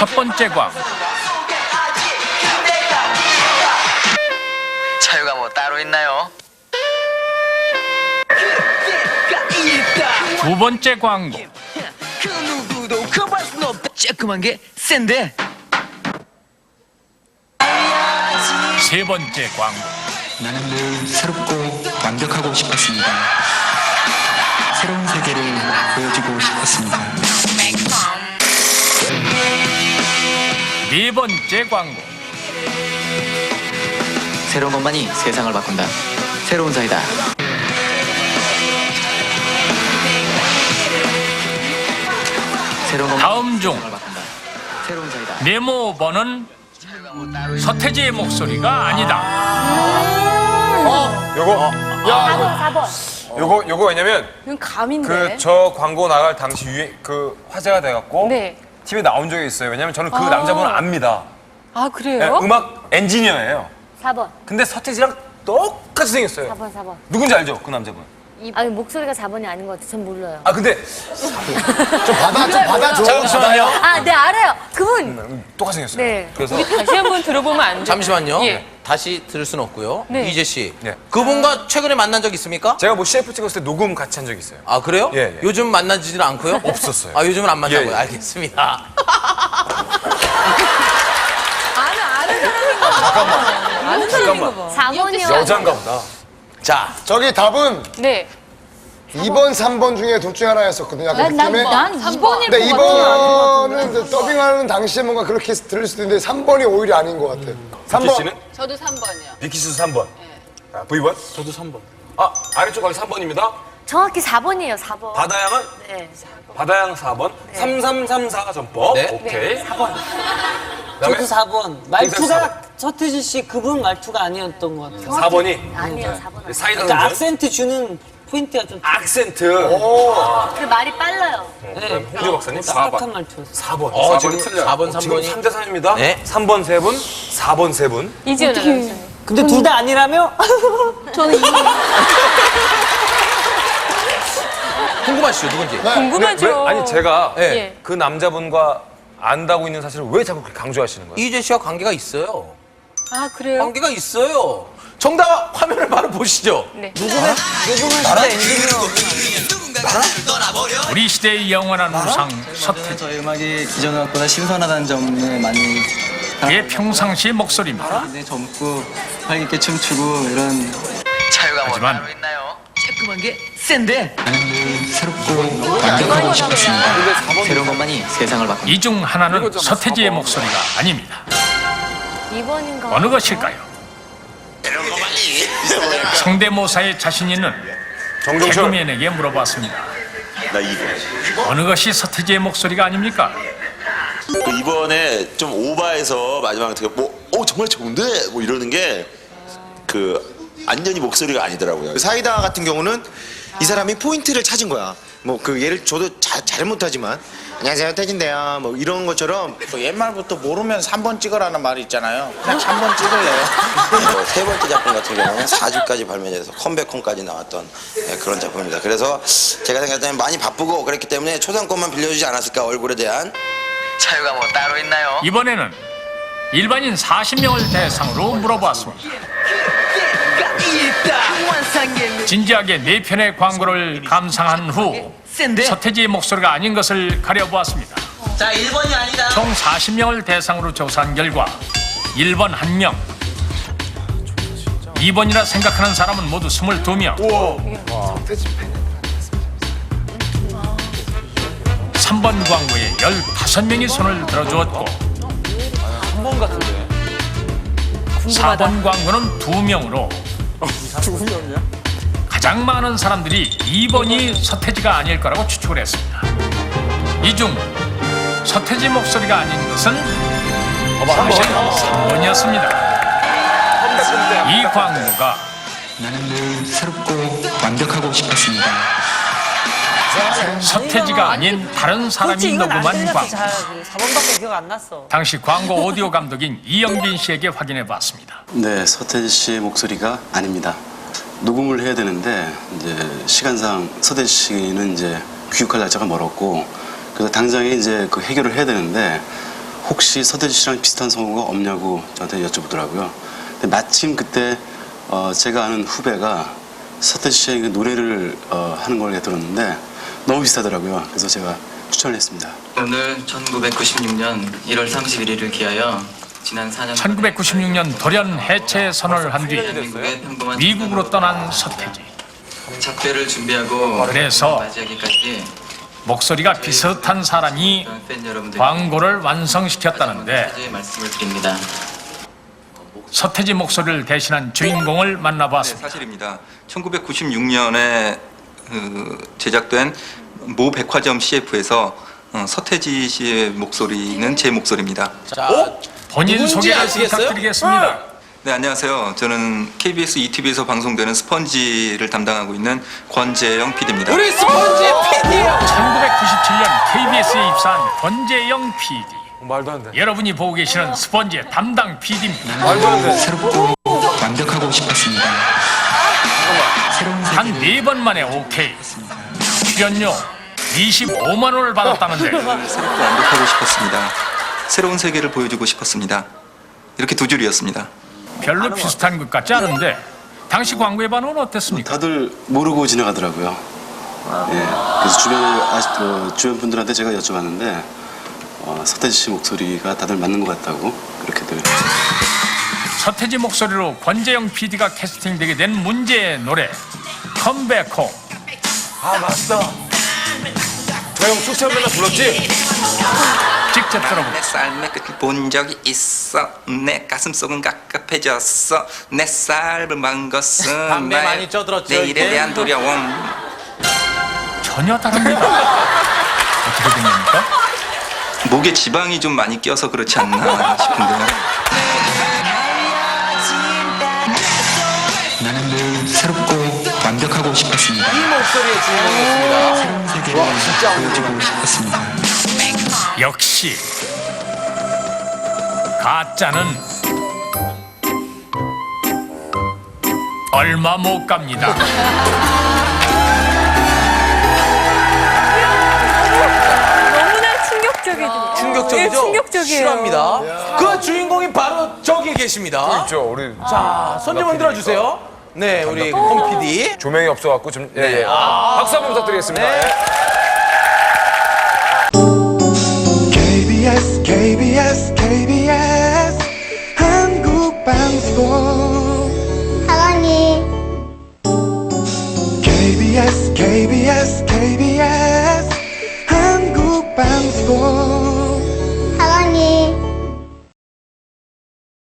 첫 번째 광고 차유가 뭐 따로 있나요? 두 번째 광고 그 누구도 커버할 순 없다 쬐끔한 게 센데 세 번째 광고 나는 늘 새롭고 완벽하고 싶었습니다. 새로운 세계를 보여주고 싶었습니다. 네 번째 광고 새로운 것만이 세상을 바꾼다 새로운 사이다 새로운 것만이 다음 중 세상을 바꾼다 새로운 사이다 네모번은 서태지의 목소리가 아니다. 요거 야 4번. 요거 요거 왜냐면 이건 감인데. 그 저 광고 나갈 당시 유행 그 화제가 돼갖고 네. TV에 나온 적이 있어요. 왜냐면 저는 그 아. 남자분을 압니다. 아, 네, 그래요? 음악 엔지니어예요. 4번. 근데 서태지랑 똑같이 생겼어요. 4번, 4번. 누군지 알죠? 그 남자분. 아니, 목소리가 4번이 아닌 것 같아요. 전 몰라요. 아 근데 좀 받아, 좀 받아 줘. 잠시만요. 아, 네, 알아요. 그분. 음, 똑같이 생겼어요. 네. 그래서 다시 한번 들어보면 안 돼요? 잠시만요. 예. 다시 들을 수는 없고요. 네. 이재 씨. 네. 그분과 최근에 만난 적 있습니까? 제가 뭐 CF 찍었을 때 녹음 같이 한 적 있어요. 아, 그래요? 예, 예. 요즘 만나지는 않고요? 없었어요. 아, 요즘은 안 만나고요. 예, 예. 알겠습니다. 아는, 아는 사람인가 봐. 아는 사람인가 봐. 4번이요. 여잔가 보다. 자, 저기 답은 네. 2번, 3번 중에 둘 중에 하나였었거든요. 약간 난, 느낌에. 난 2번일 근데 것 같아요. 2번은 이제 더빙하는 당시에 뭔가 그렇게 들릴 수도 있는데 3번이 오히려 아닌 것 같아요. 비키 3번. 씨는? 저도 3번이요. 비키 씨도 3번. 아, V번? 저도 3번. 아 아래쪽 가기 3번입니다. 정확히 4번이에요, 4번. 바다양은 네. 바다양 4번. 3334 전법. 네. 오케이. 4번. 그다음에 저도 4번. 사번. 말투가 서태지 씨 그분 말투가 아니었던 것 같아요. 4번이 아니에요, 4번. 아니에요. 사이다 그러니까. 악센트 주는 포인트가 좀 악센트. 그 말이 빨라요. 그다음 홍조 박사님 딱딱한 4번. 말투였어요. 4번. 어, 지금 4번, 지금 3번이. 3대 3입니다. 네. 3번 3분, 4번 3분. 이지은 아나운서님. 근데 둘 다 아니라며? 저는 2번. 궁금하시죠? 누군지? 궁금하죠. 아니 제가 네. 예. 그 남자분과 안다고 있는 사실을 왜 자꾸 그렇게 강조하시는 거예요? 이재 씨와 관계가 있어요. 아, 그래요? 관계가 있어요. 정답 화면을 바로 보시죠. 네. 진짜 엔지니어. 우리 시대의 영원한 우상 서태지 저희 음악이 기존 음악보다 신선하다는 점에 많이 그의 평상시 목소리입니다. 굉장히 젊고 활기있게 춤추고 이런 차유가 뭐 하지만- 따로 있나요? 쬐끔한 게 센데 나는 늘 새롭고 완벽하고 싶었습니다. 새로운 것만이 세상을 바꾼다 이 중 하나는 서태지의 목소리가 아닙니다. 2번인가? 어느 것일까요? 성대모사에 자신 있는 정종철. 개그맨에게 물어봤습니다. 나 2번. 어느 것이 서태지의 목소리가 아닙니까? 그 이번에 좀 오바해서 마지막에 되게 뭐, 어, 정말 좋은데? 뭐 이러는 게 그, 완전히 목소리가 아니더라고요. 사이다 같은 경우는 이 사람이 포인트를 찾은 거야. 뭐 그 예를 저도 자- 잘 못하지만 안녕하세요 태진데요. 뭐 이런 것처럼 옛말부터 모르면 3번 찍으라는 말이 있잖아요. 그냥 3번 찍을래요. 뭐세 번째 작품 같은 경우는 4주까지 발매돼서 컴백홈까지 나왔던 네, 그런 작품입니다. 그래서 제가 생각할 때는 많이 바쁘고 그랬기 때문에 초상권만 빌려주지 않았을까 얼굴에 대한 차유가 뭐 따로 있나요? 이번에는 일반인 40명을 대상으로 물어봤습니다. 진지하게 네 편의 광고를 감상한 후 서태지의 목소리가 아닌 것을 가려보았습니다. 자, 1번이 아니다. 총 40명을 대상으로 조사한 결과 1번 1명, 2번이라 생각하는 사람은 모두 22명, 3번 광고에 15명이 손을 들어주었고 4번 광고는 2명으로 가장 많은 사람들이 2번이 서태지가 아닐 거라고 추측을 했습니다. 이 중 서태지 목소리가 아닌 것은 사실 3번이었습니다. 이 광고가 나는 늘 새롭고 완벽하고 싶었습니다. 서태지가 아닌 다른 사람이 녹음한 광고. 잘. 4번밖에 기억 안 났어. 당시 광고 오디오 감독인 이영빈 씨에게 확인해 봤습니다. 네, 서태지 씨의 목소리가 아닙니다. 녹음을 해야 되는데 이제 시간상 서태지 씨는 이제 귀국할 날짜가 멀었고 그래서 당장에 이제 그 해결을 해야 되는데 혹시 서태지 씨랑 비슷한 성우가 없냐고 저한테 여쭤보더라고요. 근데 마침 그때 어, 제가 아는 후배가 서태지 씨의 그 노래를 어, 하는 걸 들었는데 너무 비슷하더라고요. 그래서 제가 추천을 했습니다. 오늘 1996년 1월 31일을 기하여 지난 4년 1996년 돌연 해체 선언을 한 뒤 미국으로 떠난 서태지. 작별을 준비하고 그래서 목소리가 비슷한 사람이 광고를 완성시켰다는데. 서태지 목소리를 대신한 주인공을 만나보았습니다. 사실입니다. 1996년에 그, 제작된 모 백화점 CF에서 어, 서태지 씨의 목소리는 제 목소리입니다. 자, 본인 누군지 소개를 아시겠어요? 부탁드리겠습니다. 네, 안녕하세요. 저는 KBS ETV에서 방송되는 스펀지를 담당하고 있는 권재영 PD입니다. 우리 스펀지 PD요. 1997년 KBS에 입사한 권재영 PD. 말도 안 돼. 여러분이 보고 계시는 스펀지의 담당 PD입니다. 말도 안 돼. 새롭고 완벽하고 싶었습니다. 한네번 만에 오케이. 출연료 25만 원을 받았다는데 새롭고 완벽하고 싶었습니다. 새로운 세계를 보여주고 싶었습니다. 이렇게 두 줄이었습니다. 별로 비슷한 것 같지 않은데 당시 광고의 반응은 어땠습니까? 다들 모르고 지나가더라고요. 예, 그래서 주변 아시, 어, 주변 분들한테 제가 여쭤봤는데 어, 서태지 씨 목소리가 다들 맞는 것 같다고 그렇게들 서태지 목소리로 권재영 PD가 캐스팅되게 된 문제의 노래 컴백홈 아, 맞다. 내가 형 숙제 맨날 불렀지? 직접 들어보고 내 삶의 끝을 본 적이 있어 내 가슴 속은 갑갑해졌어 내 삶을 만 것은 담배 나의 많이 쪄들었죠, 내일에 이제? 대한 두려움 전혀 다릅니다. 어떻게 된 겁니까? 목에 지방이 좀 많이 껴서 그렇지 않나 싶은데요 목소리의 주인공이었습니다. 보여주고 싶었습니다. 역시 가짜는 얼마 못 갑니다. 너무나 충격적이죠. 충격적이죠? 네, 충격적이에요. 실합니다. 그 주인공이 바로 저기 계십니다. 있죠, 우리. 자, 손 좀 흔들어 주세요. 네, 우리 컴 PD. 조명이 없어갖고 좀 예, 예. 네. 아 박수 한번 부탁드리겠습니다. 네. 예. KBS KBS KBS 한국 방송 사랑해 KBS KBS KBS 한국 방송